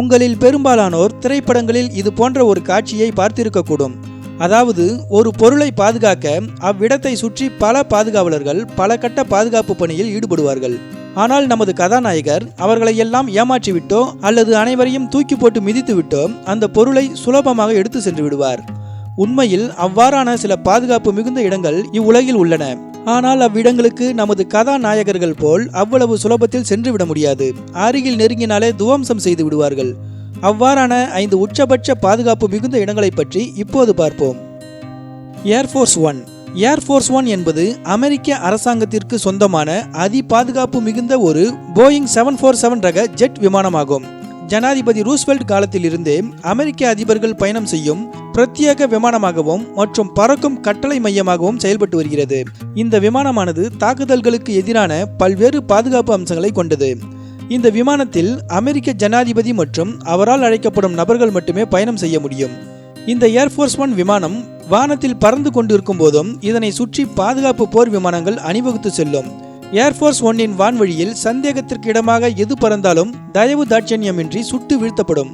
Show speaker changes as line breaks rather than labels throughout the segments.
உங்களில் பெரும்பாலானோர் திரைப்படங்களில் இது போன்ற ஒரு காட்சியை பார்த்திருக்கக்கூடும். அதாவது ஒரு பொருளை பாதுகாக்க அவ்விடத்தை சுற்றி பல பாதுகாவலர்கள் பல கட்ட பாதுகாப்பு பணியில் ஈடுபடுவார்கள். ஆனால் நமது கதாநாயகர் அவர்களை எல்லாம் ஏமாற்றிவிட்டோ அல்லது அனைவரையும் தூக்கி போட்டு மிதித்துவிட்டோ அந்த பொருளை சுலபமாக எடுத்து சென்று விடுவார். உண்மையில் அவ்வாறான சில பாதுகாப்பு மிகுந்த இடங்கள் இவ்வுலகில் உள்ளன. ஆனால் அவ்விடங்களுக்கு நமது கதாநாயகர்கள் போல் அவ்வளவு சுலபத்தில் சென்று விட முடியாது. அருகில் நெருங்கினாலே துவம்சம் செய்து விடுவார்கள். அவ்வாறான ஐந்து உச்சபட்ச பாதுகாப்பு மிகுந்த இடங்களை பற்றி இப்போது பார்ப்போம். ஏர்ஃபோர்ஸ் ஒன் ஏர்ஃபோர்ஸ் ஒன் என்பது அமெரிக்க அரசாங்கத்திற்கு சொந்தமான அதி பாதுகாப்பு மிகுந்த ஒரு போயிங் செவன் ஃபோர் செவன் ரக ஜெட் விமானமாகும். ஜனாதிபதி ரூஸ்வெல்ட் காலத்திலிருந்தே அமெரிக்க அதிபர்கள் பயணம் செய்யும் பிரத்யேக விமானமாகவும் மற்றும் பறக்கும் கட்டளை மையமாகவும் செயல்பட்டு வருகிறது. இந்த விமானமானது தாக்குதல்களுக்கு எதிரான பல்வேறு பாதுகாப்பு அம்சங்களை கொண்டது. இந்த விமானத்தில் அமெரிக்க ஜனாதிபதி மற்றும் அவரால் அழைக்கப்படும் நபர்கள் மட்டுமே பயணம் செய்ய முடியும். இந்த ஏர்ஃபோர்ஸ் ஒன் விமானம் வானத்தில் பறந்து கொண்டிருக்கும் போதும் இதனை சுற்றி பாதுகாப்பு போர் விமானங்கள் அணிவகுத்து செல்லும். ஏர்ஃபோர்ஸ் ஒன்னின் வான்வழியில் சந்தேகத்திற்கு இடமாக எது பறந்தாலும் தயவு தாட்சண்யமின்றி சுட்டு வீழ்த்தப்படும்.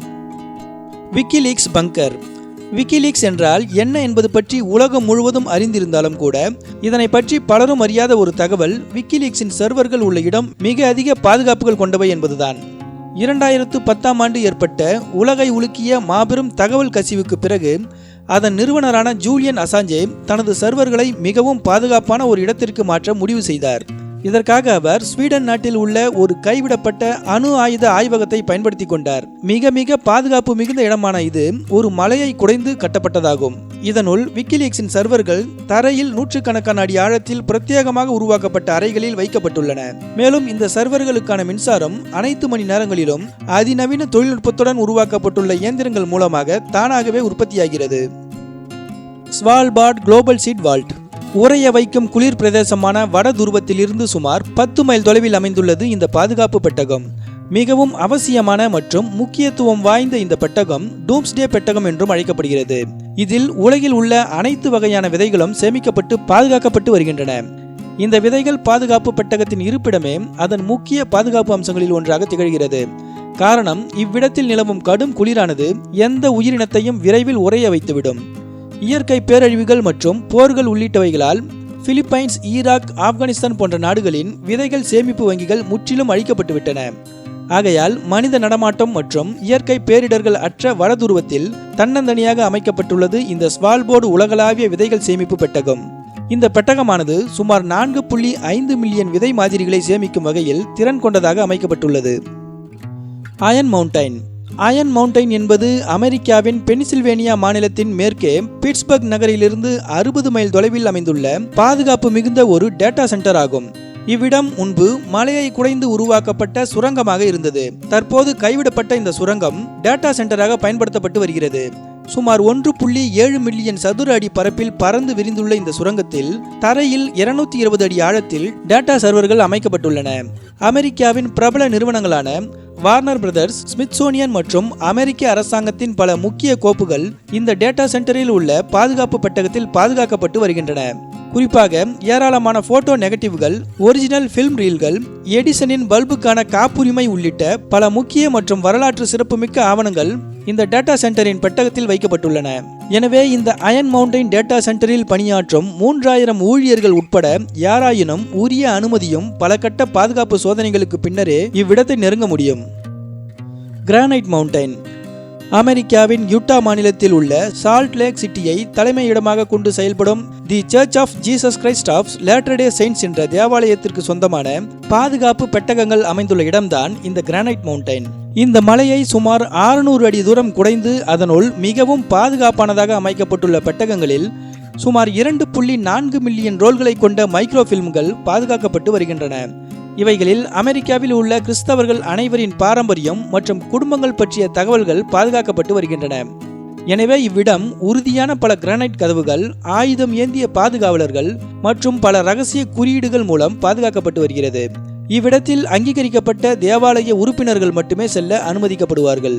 விக்கிலீக்ஸ் பங்கர் விக்கிலீக்ஸ் என்றால் என்ன என்பது பற்றி உலகம் முழுவதும் அறிந்திருந்தாலும் கூட இதனை பற்றி பலரும் அறியாத ஒரு தகவல் விக்கிலீக்ஸின் சர்வர்கள் உள்ள இடம் மிக அதிக பாதுகாப்புகள் கொண்டவை என்பதுதான். இரண்டாயிரத்து பத்தாம் ஆண்டு ஏற்பட்ட உலகை உலுக்கிய மாபெரும் தகவல் கசிவுக்கு பிறகு அதன் நிறுவனரான ஜூலியன் அசாஞ்சே தனது சர்வர்களை மிகவும் பாதுகாப்பான ஒரு இடத்திற்கு மாற்ற முடிவு செய்தார். இதற்காக அவர் ஸ்வீடன் நாட்டில் உள்ள ஒரு கைவிடப்பட்ட அணு ஆயுத ஆய்வகத்தை பயன்படுத்தி கொண்டார். மிக மிக பாதுகாப்பு மிகுந்த இடமான இது ஒரு மலையை குடைந்து கட்டப்பட்டதாகும். இதனுள் விக்கிலீக்ஸின் சர்வர்கள் தரையில் நூற்றுக்கணக்கான அடி ஆழத்தில் பிரத்யேகமாக உருவாக்கப்பட்ட அறைகளில் வைக்கப்பட்டுள்ளன. மேலும் இந்த சர்வர்களுக்கான மின்சாரம் அனைத்து மணி நேரங்களிலும் அதிநவீன தொழில்நுட்பத்துடன் உருவாக்கப்பட்டுள்ள இயந்திரங்கள் மூலமாக தானாகவே உற்பத்தியாகிறது. ஸ்வால்பார்ட் குளோபல் சீட் வால்ட் உறைய வைக்கும் குளிர் பிரதேசமான வட துருவத்திலிருந்து சுமார் பத்து மைல் தொலைவில் அமைந்துள்ளது இந்த பாதுகாப்பு பெட்டகம். மிகவும் அவசியமான மற்றும் முக்கியத்துவம் வாய்ந்த இந்த பெட்டகம் டூம்ஸ்டே பெட்டகம் என்றும் அழைக்கப்படுகிறது. இதில் உலகில் உள்ள அனைத்து வகையான விதைகளும் சேமிக்கப்பட்டு பாதுகாக்கப்பட்டு வருகின்றன. இந்த விதைகள் பாதுகாப்பு பெட்டகத்தின் இருப்பிடமே அதன் முக்கிய பாதுகாப்பு அம்சங்களில் ஒன்றாக திகழ்கிறது. காரணம் இவ்விடத்தில் நிலவும் கடும் குளிரானது எந்த உயிரினத்தையும் விரைவில் உறைய வைத்துவிடும். இயற்கை பேரழிவுகள் மற்றும் போர்கள் உள்ளிட்டவைகளால் பிலிப்பைன்ஸ் ஈராக் ஆப்கானிஸ்தான் போன்ற நாடுகளின் விதைகள் சேமிப்பு வங்கிகள் முற்றிலும் அழிக்கப்பட்டுவிட்டன. ஆகையால் மனித நடமாட்டம் மற்றும் இயற்கை பேரிடர்கள் அற்ற வடதுருவத்தில் தன்னந்தனியாக அமைக்கப்பட்டுள்ளது இந்த ஸ்வால்போர்டு உலகளாவிய விதைகள் சேமிப்பு பெட்டகம். இந்த பெட்டகமானது சுமார் நான்கு புள்ளி ஐந்து மில்லியன் விதை மாதிரிகளை சேமிக்கும் வகையில் திறன் கொண்டதாக அமைக்கப்பட்டுள்ளது. அயன் மவுண்டைன் அயன் மவுண்டைன் என்பது அமெரிக்காவின் பெனிசில்வேனியா மாநிலத்தின் மேற்கே பிட்ஸ்பர்க் நகரிலிருந்து அறுபது மைல் தொலைவில் அமைந்துள்ள பாதுகாப்பு மிகுந்த ஒரு டேட்டா சென்டர் ஆகும். இவ்விடம் முன்பு மலையை குடைந்து உருவாக்கப்பட்ட சுரங்கமாக இருந்தது. தற்போது கைவிடப்பட்ட இந்த சுரங்கம் டேட்டா சென்டராக பயன்படுத்தப்பட்டு வருகிறது. சுமார் ஒன்று புள்ளி ஏழு மில்லியன் சதுர அடி பரப்பில் பறந்து விரிந்துள்ள இந்த சுரங்கத்தில் தரையில் இருநூத்தி இருபது அடி ஆழத்தில் டேட்டா சர்வர்கள் அமைக்கப்பட்டுள்ளன. அமெரிக்காவின் பிரபல நிறுவனங்களான வார்னர் பிரதர்ஸ் ஸ்மித்சோனியன் மற்றும் அமெரிக்க அரசாங்கத்தின் பல முக்கிய கோப்புகள் இந்த டேட்டா சென்டரில் உள்ள பாதுகாப்பு பெட்டகத்தில் பாதுகாக்கப்பட்டு வருகின்றன. குறிப்பாக ஏராளமான போட்டோ நெகட்டிவ்கள் ஒரிஜினல் ஃபில்ம் ரீல்கள் எடிசனின் பல்புக்கான காப்புரிமை உள்ளிட்ட பல முக்கிய மற்றும் வரலாற்று சிறப்புமிக்க ஆவணங்கள் இந்த டேட்டா சென்டரின் பெட்டகத்தில் வைக்கப்பட்டுள்ளன. எனவே இந்த அயன் மவுண்டைன் டேட்டா சென்டரில் பணியாற்றும் மூன்றாயிரம் ஊழியர்கள் உட்பட யாராயினும் உரிய அனுமதியும் பல கட்ட பாதுகாப்பு சோதனைகளுக்கு பின்னரே இவ்விடத்தை நெருங்க முடியும். கிரானைட் மவுண்டைன் அமெரிக்காவின் யூட்டா மாநிலத்தில் உள்ள சால்ட் லேக் சிட்டியை தலைமையிடமாக கொண்டு செயல்படும் the church of Jesus Christ of latter day saints என்ற தேவாலயத்திற்கு சொந்தமான பாதுகாப்பு பெட்டகங்கள் அமைந்துள்ள இடம்தான் இந்த கிரானைட் மவுண்டைன். இந்த மலையை சுமார் 600 அடி தூரம் குடைந்து அதனுள் மிகவும் பாதுகாப்பானதாக அமைக்கப்பட்டுள்ள பெட்டகங்களில் சுமார் இரண்டு புள்ளி நான்கு மில்லியன் ரோல்களை கொண்ட மைக்ரோ ஃபில்ம்கள் பாதுகாக்கப்பட்டு வருகின்றன. இவைகளில் அமெரிக்காவில் உள்ள கிறிஸ்தவர்கள் அனைவரின் பாரம்பரியம் மற்றும் குடும்பங்கள் பற்றிய தகவல்கள் பாதுகாக்கப்பட்டு வருகின்றன. எனவே இவ்விடம் உறுதியான பல கிரானைட் கதவுகள் ஆயுதம் ஏந்திய பாதுகாவலர்கள் மற்றும் பல ரகசிய குறியீடுகள் மூலம் பாதுகாக்கப்பட்டு வருகிறது. இவ்விடத்தில் அங்கீகரிக்கப்பட்ட தேவாலய உறுப்பினர்கள் மட்டுமே செல்ல அனுமதிக்கப்படுவார்கள்.